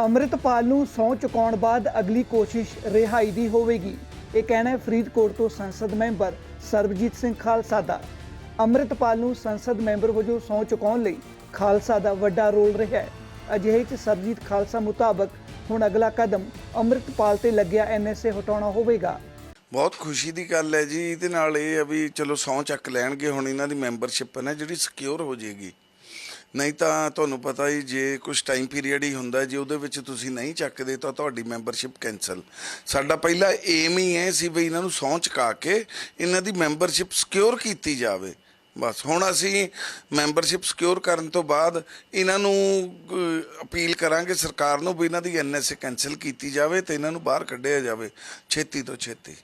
ਅੰਮ੍ਰਿਤਪਾਲ ਨੂੰ ਸਹੁੰ ਚੁਕਾਉਣ ਬਾਅਦ ਅਗਲੀ ਕੋਸ਼ਿਸ਼ ਰਿਹਾਈ ਦੀ ਹੋਵੇਗੀ। ਇਹ ਕਹਿਣਾ ਹੈ ਫਰੀਦਕੋਟ ਤੋਂ ਸੰਸਦ ਮੈਂਬਰ ਸਰਬਜੀਤ ਸਿੰਘ ਖਾਲਸਾ ਦਾ। ਅੰਮ੍ਰਿਤਪਾਲ ਨੂੰ ਸੰਸਦ ਮੈਂਬਰ ਵਜੋਂ ਸਹੁੰ ਚੁਕਾਉਣ ਲਈ ਖਾਲਸਾ ਦਾ ਵੱਡਾ ਰੋਲ ਰਿਹਾ ਹੈ। ਅਜਿਹੇ 'ਚ ਸਰਬਜੀਤ ਖਾਲਸਾ ਮੁਤਾਬਕ ਹੁਣ ਅਗਲਾ ਕਦਮ ਅੰਮ੍ਰਿਤਪਾਲ ਤੇ ਲੱਗਿਆ ਐਨਐਸਏ ਹਟਾਉਣਾ ਹੋਵੇਗਾ। ਬਹੁਤ ਖੁਸ਼ੀ ਦੀ ਗੱਲ ਹੈ ਜੀ। ਇਹਦੇ ਨਾਲ ਇਹ ਆ ਵੀ ਚਲੋ ਸਹੁੰ ਚੱਕ ਲੈਣਗੇ। ਹੁਣ ਇਹਨਾਂ ਦੀ ਮੈਂਬਰਸ਼ਿਪ ਹੈ ਨਾ, ਜਿਹੜੀ ਸਿਕਿਉਰ ਹੋ ਜਾਏਗੀ। ਨਹੀਂ ਤਾਂ ਤੁਹਾਨੂੰ ਪਤਾ ਹੀ ਜੇ ਕੁਝ ਟਾਈਮ ਪੀਰੀਅਡ ਹੀ ਹੁੰਦਾ ਜੇ ਉਹਦੇ ਵਿੱਚ ਤੁਸੀਂ ਨਹੀਂ ਚੱਕਦੇ ਤਾਂ ਤੁਹਾਡੀ ਮੈਂਬਰਸ਼ਿਪ ਕੈਨਸਲ ਸਾਡਾ ਪਹਿਲਾ ਏਮ ਹੀ ਹੈ ਸੀ ਵੀ ਇਹਨਾਂ ਨੂੰ ਸਹੁੰ ਚੁਕਾ ਕੇ ਇਹਨਾਂ ਦੀ ਮੈਂਬਰਸ਼ਿਪ ਸਿਕਿਉਰ ਕੀਤੀ ਜਾਵੇ। ਬਸ ਹੁਣ ਅਸੀਂ ਮੈਂਬਰਸ਼ਿਪ ਸਿਕਿਉਰ ਕਰਨ ਤੋਂ ਬਾਅਦ ਇਹਨਾਂ ਨੂੰ ਅਪੀਲ ਕਰਾਂਗੇ ਸਰਕਾਰ ਨੂੰ ਵੀ ਇਹਨਾਂ ਦੀ ਐਨਐਸਏ ਕੈਨਸਲ ਕੀਤੀ ਜਾਵੇ ਤੇ ਇਹਨਾਂ ਨੂੰ ਬਾਹਰ ਕੱਢਿਆ ਜਾਵੇ, ਛੇਤੀ ਤੋਂ ਛੇਤੀ।